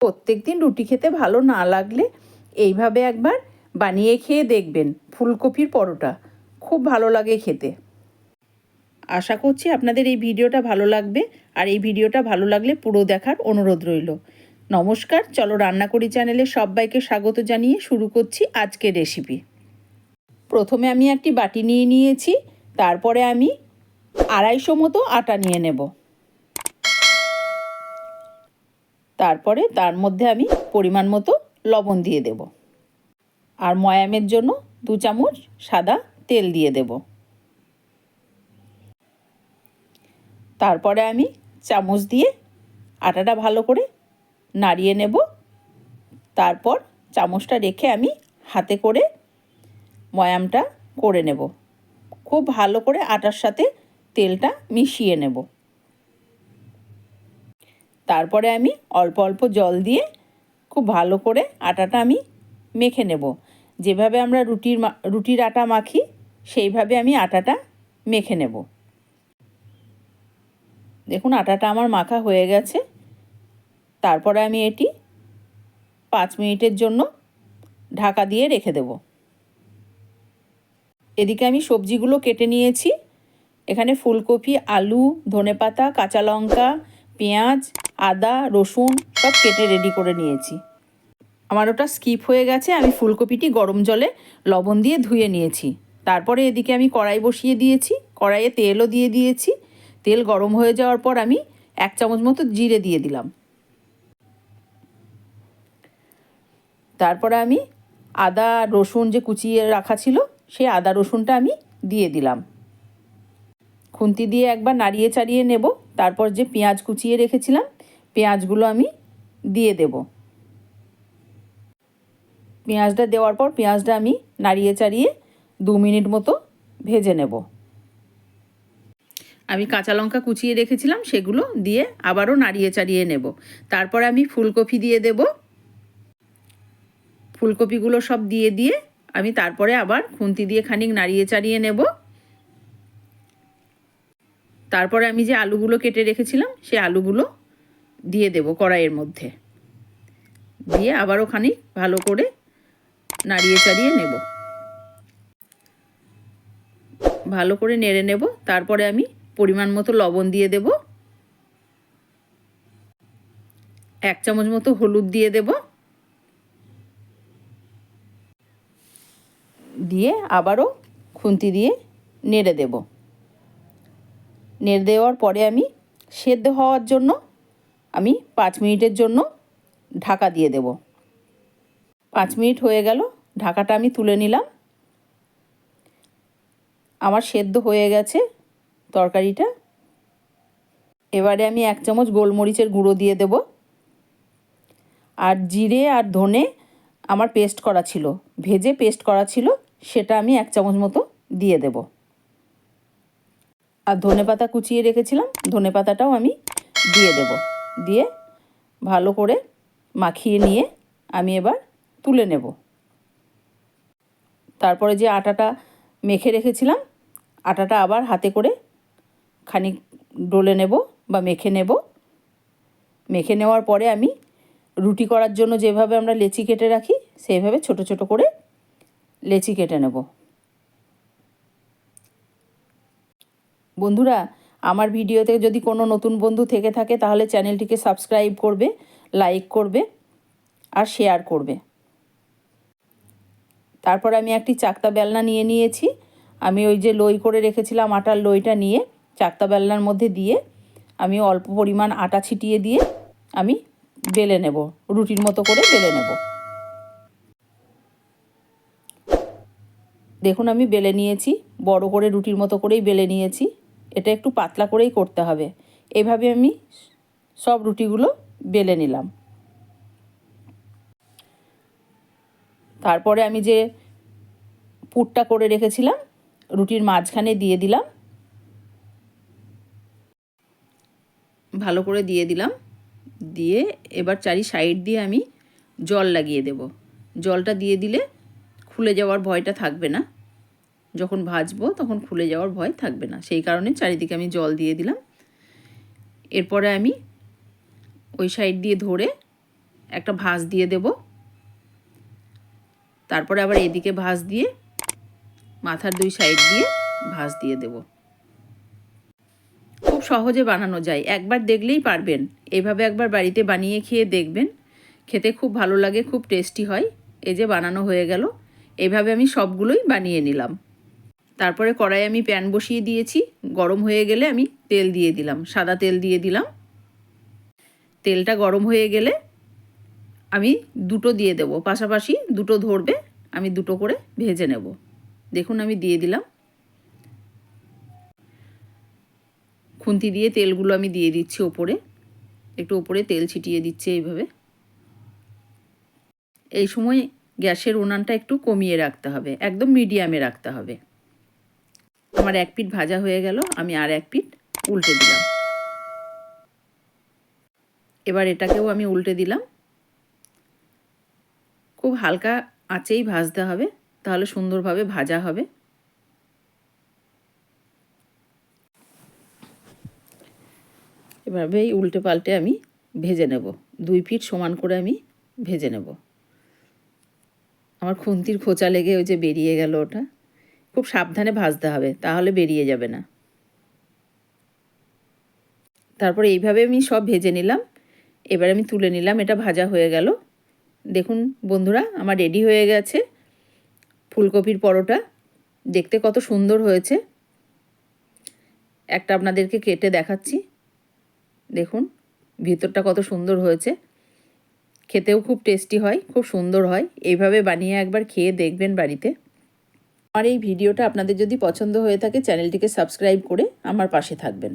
প্রত্যেক দিন রুটি খেতে ভালো না লাগলে এইভাবে একবার বানিয়ে খেয়ে দেখবেন ফুলকপির পরোটা। খুব ভালো লাগে খেতে। আশা করছি আপনাদের এই ভিডিওটা ভালো লাগবে আর এই ভিডিওটা ভালো লাগলে পুরো দেখার অনুরোধ রইল। নমস্কার, চলো রান্না করি চ্যানেলে সবাইকে স্বাগত জানিয়ে শুরু করছি আজকের রেসিপি। প্রথমে আমি একটি বাটি নিয়ে নিয়েছি, তারপরে আমি আড়াইশো মতো আটা নিয়ে নেব। তারপরে তার মধ্যে আমি পরিমাণ মতো লবণ দিয়ে দেব। আর ময়ামের জন্য দু চামচ সাদা তেল দিয়ে দেব। তারপরে আমি চামচ দিয়ে আটাটা ভালো করে নাড়িয়ে নেব। তারপর চামচটা রেখে আমি হাতে করে ময়ামটা করে নেব। খুব ভালো করে আটার সাথে তেলটা মিশিয়ে নেব। তারপরে আমি অল্প অল্প জল দিয়ে খুব ভালো করে আটাটা আমি মেখে নেব। যেভাবে আমরা রুটির রুটির আটা মাখি, সেইভাবে আমি আটাটা মেখে নেব। দেখুন, আটাটা আমার মাখা হয়ে গেছে। তারপরে আমি এটি পাঁচ মিনিটের জন্য ঢাকা দিয়ে রেখে দেব। এদিকে আমি সবজিগুলো কেটে নিয়েছি। এখানে ফুলকপি, আলু, ধনেপাতা, কাঁচা লঙ্কা পেঁয়াজ, আদা, রসুন সব কেটে রেডি করে নিয়েছি। আমার ওটা স্কিপ হয়ে গেছে, আমি ফুলকপিটি গরম জলে লবণ দিয়ে ধুয়ে নিয়েছি। তারপরে এদিকে আমি কড়াই বসিয়ে দিয়েছি, কড়াইয়ে তেলও দিয়ে দিয়েছি। তেল গরম হয়ে যাওয়ার পর আমি এক চামচ মতো জিরে দিয়ে দিলাম। তারপরে আমি আদা, রসুন যে কুচিয়ে রাখা ছিল, সেই আদা, রসুনটা আমি দিয়ে দিলাম। খুন্তি দিয়ে একবার নাড়িয়ে চাড়িয়ে নেব। তারপর যে পেঁয়াজ কুচিয়ে রেখেছিলাম, পেঁয়াজগুলো আমি দিয়ে দেব। পেঁয়াজটা দেওয়ার পর পেঁয়াজটা আমি নাড়িয়ে চাড়িয়ে দু মিনিট মতো ভেজে নেব। আমি কাঁচা লঙ্কা কুচিয়ে রেখেছিলাম, সেগুলো দিয়ে আবারও নাড়িয়ে চাড়িয়ে নেব। তারপরে আমি ফুলকপি দিয়ে দেব। ফুলকপিগুলো সব দিয়ে দিয়ে আমি তারপরে আবার খুন্তি দিয়ে খানিক নাড়িয়ে চাড়িয়ে নেব। তারপরে আমি যে আলুগুলো কেটে রেখেছিলাম, সেই আলুগুলো দিয়ে দেব কড়াইয়ের মধ্যে। দিয়ে আবারও খানিক ভালো করে নাড়িয়ে চাড়িয়ে নেব। ভালো করে নেড়ে নেব, তারপরে আমি পরিমাণ মতো লবণ দিয়ে দেব। এক চামচ মতো হলুদ দিয়ে দেব। দিয়ে আবারও খুন্তি দিয়ে নেড়ে দেব। নেড়ে দেওয়ার পরে আমি সেদ্ধ হওয়ার জন্য আমি পাঁচ মিনিটের জন্য ঢাকা দিয়ে দেব। পাঁচ মিনিট হয়ে গেল, ঢাকাটা আমি তুলে নিলাম। আমার সেদ্ধ হয়ে গেছে তরকারিটা। এবারে আমি এক চামচ গোলমরিচের গুঁড়ো দিয়ে দেব। আর জিরে আর ধনে আমার পেস্ট করা ছিল, ভেজে পেস্ট করা ছিল, সেটা আমি এক চামচ মতো দিয়ে দেব। আর ধনে পাতা কুচিয়ে রেখেছিলাম, ধনে পাতাটাও আমি দিয়ে দেব। দিয়ে ভালো করে মাখিয়ে নিয়ে আমি এবার তুলে নেব। তারপরে যে আটাটা মেখে রেখেছিলাম, আটাটা আবার হাতে করে খানিক ডলে নেব বা মেখে নেব। মেখে নেওয়ার পরে আমি রুটি করার জন্য যেভাবে আমরা লেচি কেটে রাখি, সেইভাবে ছোট ছোট করে লেচি কেটে নেব। বন্ধুরা, আমার ভিডিওতে যদি কোনো নতুন বন্ধু থেকে থাকে, তাহলে চ্যানেলটিকে সাবস্ক্রাইব করবে, লাইক করবে আর শেয়ার করবে। তারপর আমি একটি চাকতা বেলনা নিয়ে নিয়েছি। আমি ওই যে লই করে রেখেছিলাম আটার লইটা নিয়ে, চাকতা বেলনার মধ্যে দিয়ে আমি অল্প পরিমাণ আটা ছিটিয়ে দিয়ে আমি বেলে নেব, রুটির মতো করে বেলে নেব। দেখুন আমি বেলে নিয়েছি, বড় করে রুটির মতো করেই বেলে নিয়েছি। এটা একটু পাতলা করেই করতে হবে। এভাবে আমি সব রুটিগুলো বেলে নিলাম। তারপরে আমি যে পুরটা করে রেখেছিলাম, রুটির মাঝখানে দিয়ে দিলাম। ভালো করে দিয়ে দিলাম। দিয়ে এবার চারি সাইড দিয়ে আমি জল লাগিয়ে দেব। জলটা দিয়ে দিলে খুলে যাওয়ার ভয়টা থাকবে না। যখন ভাজবো তখন খুলে যাওয়ার ভয় থাকবে না। সেই কারণে চারিদিকে আমি জল দিয়ে দিলাম। এরপরে আমি ওই সাইড দিয়ে ধরে একটা ভাঁজ দিয়ে দেব। তারপরে আবার এদিকে ভাঁজ দিয়ে মাথার দুই সাইড দিয়ে ভাঁজ দিয়ে দেব। খুব সহজে বানানো যায়। একবার দেখলেই পারবেন। এইভাবে একবার বাড়িতে বানিয়ে খেয়ে দেখবেন। খেতে খুব ভালো লাগে, খুব টেস্টি হয়। এই যে বানানো হয়ে গেল। এভাবে আমি সবগুলোই বানিয়ে নিলাম। তারপরে কড়াই আমি প্যান বসিয়ে দিয়েছি। গরম হয়ে গেলে আমি তেল দিয়ে দিলাম, সাদা তেল দিয়ে দিলাম। তেলটা গরম হয়ে গেলে আমি দুটো দিয়ে দেব, পাশাপাশি দুটো ধরবে, আমি দুটো করে ভেজে নেব। দেখুন আমি দিয়ে দিলাম। খুন্তি দিয়ে তেলগুলো আমি দিয়ে দিচ্ছি ওপরে। একটু ওপরে তেল ছিটিয়ে দিচ্ছে এইভাবে। এই সময় গ্যাসের উনানটা একটু কমিয়ে রাখতে হবে, একদম মিডিয়ামে রাখতে হবে। আমার এক পিঠ ভাজা হয়ে গেল, আমি আর এক পিঠ উল্টে দিলাম। এবার এটাকেও আমি উল্টে দিলাম। খুব হালকা আঁচেই ভাজতে হবে, তাহলে সুন্দরভাবে ভাজা হবে। এভাবেই উল্টে পাল্টে আমি ভেজে নেব। দুই ফিট সমান করে আমি ভেজে নেব। আমার খুন্তির খোঁচা লেগে ওই যে বেরিয়ে গেল ওটা। খুব সাবধানে ভাজতে হবে, তাহলে বেরিয়ে যাবে না। তারপর এইভাবে আমি সব ভেজে নিলাম। এবার আমি তুলে নিলাম, এটা ভাজা হয়ে গেল। দেখুন বন্ধুরা, আমার রেডি হয়ে গেছে ফুলকপির পরোটা। দেখতে কত সুন্দর হয়েছে। একটা আপনাদেরকে কেটে দেখাচ্ছি। দেখুন, ভিতরটা কত সুন্দর হয়েছে। খেতেও খুব টেস্টি হয়, খুব সুন্দর হয়। এইভাবে বানিয়ে একবার খেয়ে দেখবেন বাড়িতে। আমার এই ভিডিওটা আপনাদের যদি পছন্দ হয়ে থাকে চ্যানেলটিকে সাবস্ক্রাইব করে আমার পাশে থাকবেন।